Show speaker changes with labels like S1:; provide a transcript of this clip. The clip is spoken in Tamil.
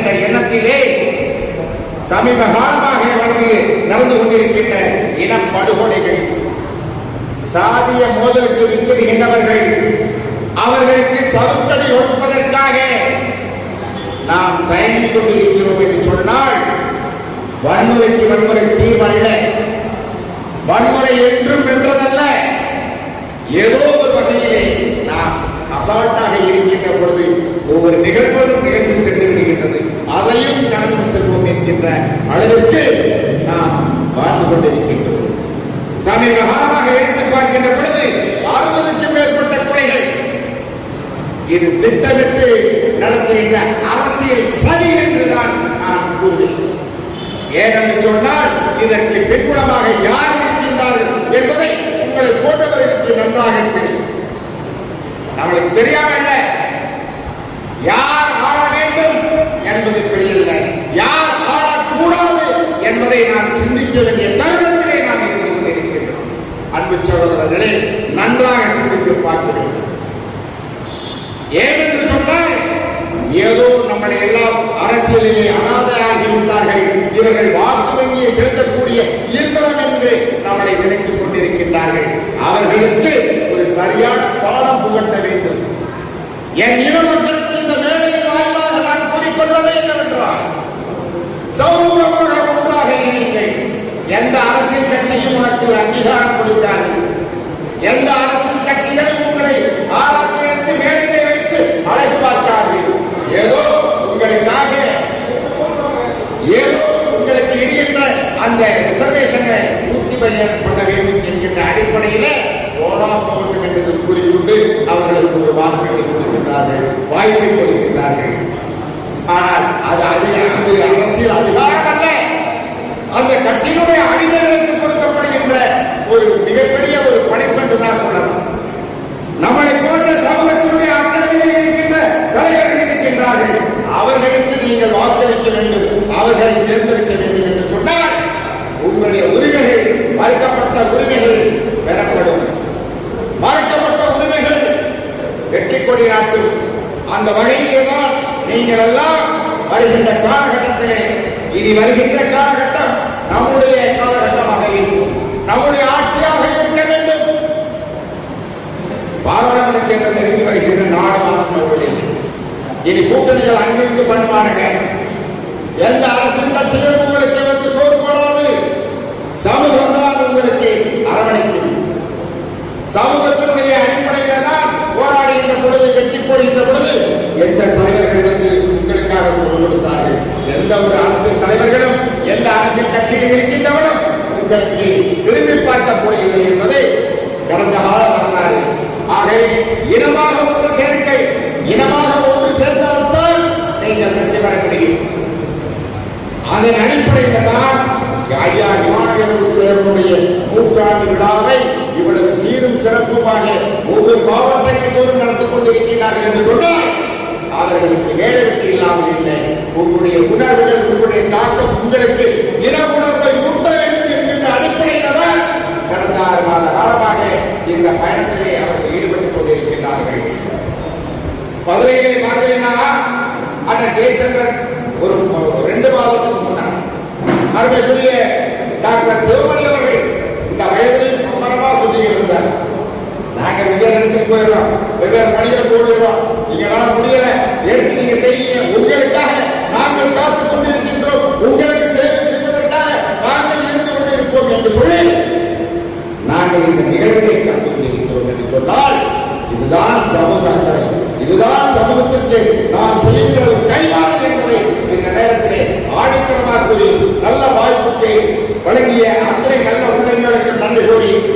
S1: என்கின்ற எண்ணத்திலே சமீப காலமாக நடந்து கொண்டிருக்கின்ற இனப்படுகொலைகள் சாதிய மோதலுக்கு வித்திடுகின்றவர்கள் அவர்களுக்கு சவுக்கடி கொடுப்பதற்காக நாம் தயங்கி கொண்டிருக்கிறோம் என்று சொன்னால் வன்முறைக்கு வன்முறை தீர்வல்ல. வன்முறை என்றும் வென்றதல்ல. ஏதோ ஒரு வகையிலே நாம் அசால்ட்டாக இருக்கின்ற பொழுது ஒவ்வொரு நிகழ்வுகளும் நிகழ்ந்து சென்று விடுகின்றது அதையும் கடந்து செல்வோம் என்கின்ற அளவிற்கு நாம் வாழ்ந்து கொண்டிருக்கின்றோம். சமீப காலமாக எடுத்து பார்க்கின்ற பொழுது அறுபதுக்கும் மேற்பட்ட கொலைகள். இது திட்டமிட்டு நடத்துகின்ற அரசியல் சரி என்றுதான் நான் கூறுவேன் ஏனென்று சொன்னால் இதற்கு பின்புலமாக யார் இருக்கின்றார்கள் என்பதை உங்களை போன்றவர்களுக்கு நன்றாக தெரியும். நம்மளுக்கு தெரியாமல்ல யார் ஆள வேண்டும் என்பது பெரியல்ல யார் ஆளக்கூடாது என்பதை நான் சிந்திக்க வேண்டிய தருணத்திலே நாம் இருந்து கொண்டிருக்கின்றோம் அன்பு சகோதரர்களே நன்றாக சிந்தித்து பார்க்க வேண்டும் ஏனென்று சொன்னால் ஏதோ நம்மளை எல்லாம் அரசியலிலே அனாதையாகி விட்டார்கள். இவர்கள் வாக்கு வங்கியை செலுத்தக்கூடிய இயந்திரம் என்று நம்மளை நினைத்துக் கொண்டிருக்கின்றார்கள். அவர்களுக்கு ஒரு சரியான பாடம் புகட்ட வேண்டும். என் இன மக்களுக்கு இந்த வேலையின் வாயிலாக நான் கூறிக்கொள்வதே என்னவென்றால் சௌரமாக ஒன்றாக இல்லை எந்த அரசியல் கட்சியும் உனக்கு அங்கீகாரம் கொடுக்காது. எந்த அரசியல் கட்சிகளும் உங்களை ஆராய்ச்சி எடுத்து மேடையிலே வைத்து அழைத்து பார்க்காது ஏதோ உங்களுக்காக ஏதோ உங்களுக்கு இடுகின்ற அந்த ரிசர்வேஷனை பூர்த்தி பையன் பண்ண வேண்டும் என்கின்ற அடிப்படையிலே போனா போகட்டும் என்று கூறிக்கொண்டு அவர்களுக்கு ஒரு வாக்குகளை கொடுக்கின்றார்கள் வாய்ப்பை கொடுக்கின்றார்கள். ஆனால் அது அது அது அரசியல் அதிகாரம் அல்ல அந்த கட்சியினுடைய அடிமைகளுக்கு கொடுக்கப்படுகின்ற ஒரு மிகப்பெரிய ஒரு பனிஷ்மெண்ட் தான் சொல்லணும் நம்மளை போன்ற சமூகத்தினுடைய அக்கறையில் இருக்கின்ற தலைவர்கள் இருக்கின்றார்கள். அவர்களுக்கு நீங்கள் வாக்களிக்க வேண்டும் அவர்களை தேர்ந்தெடுக்க வேண்டும் என்று சொன்னால் உங்களுடைய உரிமைகள் மறுக்கப்பட்ட உரிமைகள் பெறப்படும். மறுக்கப்பட்ட உரிமைகள் வெற்றி கொடி நாட்டும். அந்த வகையிலே தான் நீங்கள் எல்லாம் வருகின்ற காலகட்டத்திலே இனி வருகின்ற காலகட்டம் நம்முடைய காலகட்டமாக இருக்கும். நம்முடைய இனி கூட்டணிகள் அங்கிருந்து பண்ணுவானுங்க. எந்த அரசின் கட்சியும் உங்களுக்கு வந்து சோறு போடாது? சமூகம் தான் உங்களுக்கு அரவணைக்கும். சமூகத்தினுடைய அடிப்படையில தான் போராடுகின்ற பொழுது வெட்டி போடுகின்ற பொழுது எந்த தலைவர்கள் வந்து உங்களுக்காக குரல் கொடுத்தார்கள்? எந்த ஒரு அரசியல் தலைவர்களும் எந்த அரசியல் கட்சியில் இருக்கின்றவனும் உங்களுக்கு அதன் அடிப்படையில் தான் ஐயா இமானுவேல் சேருடைய நூற்றாண்டு விழாவை இவ்வளவு சீரும் சிறப்புமாக ஒவ்வொரு மாவட்டங்கள் தோறும் நடந்து கொண்டிருக்கிறார்கள் என்று சொன்னால் அவர்களுக்கு வேலை இல்லாமல் இல்லை. உங்களுடைய உணர்வுகள் உங்களுடைய தாக்கம் உங்களுக்கு இன உணர்வை ஊட்ட வேண்டும் என்கின்ற அடிப்படையில் தான் கடந்த ஆறு மாத காலமாக இந்த பயணத்திலே அவர்கள் ஈடுபட்டுக் கொண்டிருக்கிறார்கள். மதுரையிலே பார்த்தீங்கன்னா அண்ணன் ஜெயச்சந்திரன் ஒரு அருமைக்குரிய டாக்டர் சிவமணி அவர்கள் இந்த வயதில் அமரமா சொல்லிக்கிட்டு இருந்தார். நாங்க வெவ்வேறு இடத்துக்கு போயிடுறோம். வெவ்வேறு பணிகளுக்கு நீங்க நான் முடியல. எடுத்து நீங்க செய்யுங்க. உங்களுக்காக நாங்கள் காத்து கொண்டிருக்கின்றோம். உங்களுக்கு சேவை செய்வதற்காக நாங்கள் இருந்து கொண்டிருப்போம் என்று சொல்லி நாங்கள் இந்த நிகழ்வினை கலந்து கொண்டிருக்கிறோம் என்று சொன்னால் இதுதான் சமூக சமரத்துக்கு நான் errori